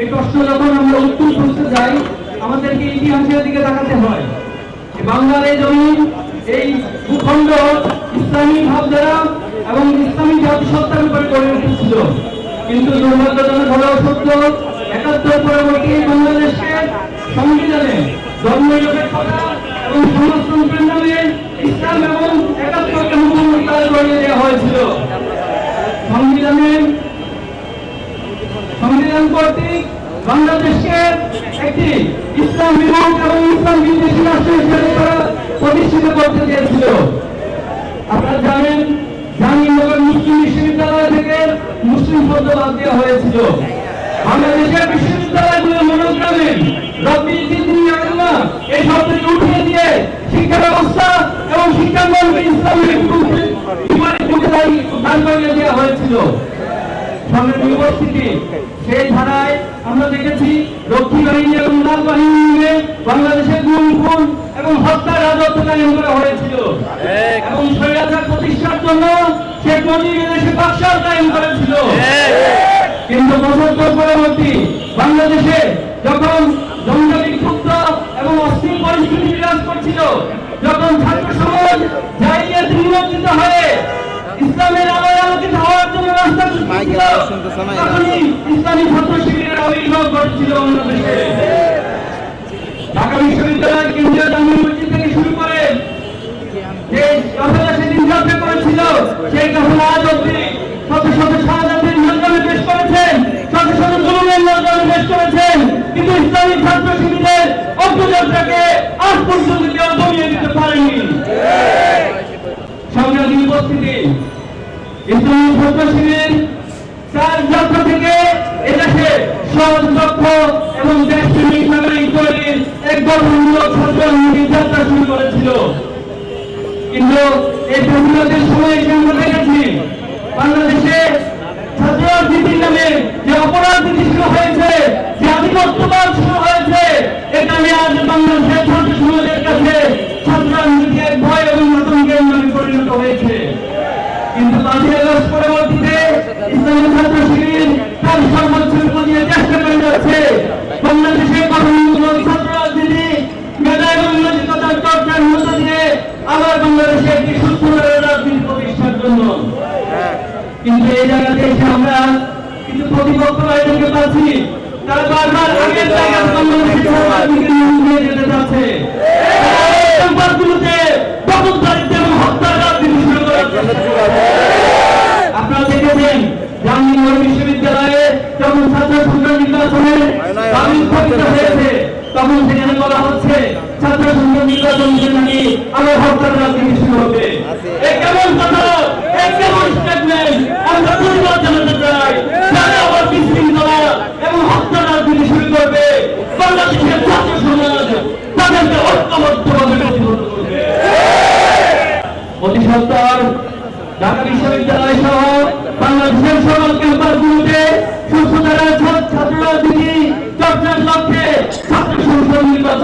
এই প্রশ্ন যখন আমরা উত্তর খুঁজতে যাই, আমাদেরকে ইতিহাসের দিকে হয়। বাংলার এই জমিন, এই ভূখণ্ড ইসলামী ভাবধারা এবং ইসলামী জাতিসত্তার উপরে গড়ে উঠেছিল কিন্তু দুর্ভাগ্যজনক হলেও সত্য, একাত্তর পরবর্তী বাংলাদেশকে সংবিধানে এবং সমাজতন্ত্রের নামে ইসলাম এবং একাত্তরকে মুখোমুখি করিয়ে দেওয়া হয়েছিল সংবিধানের সংবিধান কর্তৃক বাংলাদেশকে একটি ইসলাম বিমুখ এবং ইসলাম বিদ্বেষী রাষ্ট্র হিসেবে তারা প্রতিষ্ঠিত করতে চেয়েছিল। আপনারা জানেন জাহাঙ্গীরনগর মুসলিম বিশ্ববিদ্যালয় থেকে মুসলিম শব্দ বাদ দেওয়া হয়েছিল। বাংলাদেশের বিশ্ববিদ্যালয়গুলোর মনোগ্রামে রব্বি জিদনি আল্লাহ এই শব্দটি উঠিয়ে দিয়ে শিক্ষা ব্যবস্থা এবং শিক্ষাঙ্গনকে ইসলামের বিপরীত দান করিয়ে দেওয়া হয়েছিল। সংগ্রামী উপস্থিতি সেই ধারায় আমরা দেখেছি, রক্ষী বাহিনী এবং লাল বাহিনী মিলে বাংলাদেশের গুম খুন এবং হত্যার রাজত্ব কায়েম করা হয়েছিল। এবং স্বৈরাচার প্রতিষ্ঠার জন্য শেখ মুজিব এদেশে বাকশাল কায়েম করেছিল। কিন্তু বছর পরবর্তী বাংলাদেশে যখন জঙ্গা বিক্ষুব্ধ এবং অস্থির পরিস্থিতি বিরাজ করছিল, যখন ছাত্র সমাজ জাহিলিয়াত নিমজ্জিত হয়ে ইসলামের আলোয় আলোকিত হওয়ার জন্য রাস্তা ইসলামী ছাত্র শিবিরের আবির্ভাব ঘটেছিল বাংলাদেশে। ঢাকা বিশ্ববিদ্যালয় কেন্দ্রীয় জামি মসজিদ থেকে শুরু করে যে কাফেলা সেদিন যাত্রা করেছিল সেই কাফেলা আজ অব্দি শত শত শাহাদাতের নজরে পেশ করেছেন শত শত জুলুমের নজরে পেশ করেছেন। কিন্তু ইসলামী ছাত্র শিবিরের অগ্রযাত্রাকে আজ পর্যন্ত কেউ দমিয়ে দিতে পারেনি সংগ্রামী উপস্থিতি কিন্তু এই প্রতিরোধের সময় এসে আমরা বাংলাদেশে ছাত্র রাজনীতির নামে যে অপরাধ নীতি শুরু হয়েছে, যে আধিপত্যবাদ শুরু হয়েছে এটা নিয়ে আজ বাংলাদেশের ছাত্র সমাজের কাছে ছাত্র রাজনীতি এক ভয় এবং আতঙ্কের নামে পরিণত হয়েছে কিন্তু পাঁচই আগস্ট পরবর্তীতে ইসলামী ছাত্র শিবির তার সর্বোচ্চ দিয়ে চেষ্টা করে যাচ্ছে বাংলাদেশের গঠনমূলক ছাত্র রাজনীতি মেধা এবং নৈতিকতার চর্চার মধ্য দিয়ে আবার বাংলাদেশে একটি সুস্থ রাজনীতি প্রতিষ্ঠার জন্য। কিন্তু এই জায়গাতে এসে আমরা কিছু প্রতিপক্ষ আয়োজনকে পাচ্ছি। তারা বারবার আগের জায়গায় বাংলাদেশে যেতে চাচ্ছে। তখন সেখানে বলা হচ্ছে, ছাত্র সংসদ নির্বাচন নাকি আবার হত্যার রাজনীতি শুরু হবে। শুরু করবে। বাংলাদেশের ছাত্র সমাজ তাদেরকে ঐক্যবদ্ধভাবে প্রতিহত করবে।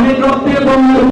অনেক রক্তের বন্ধ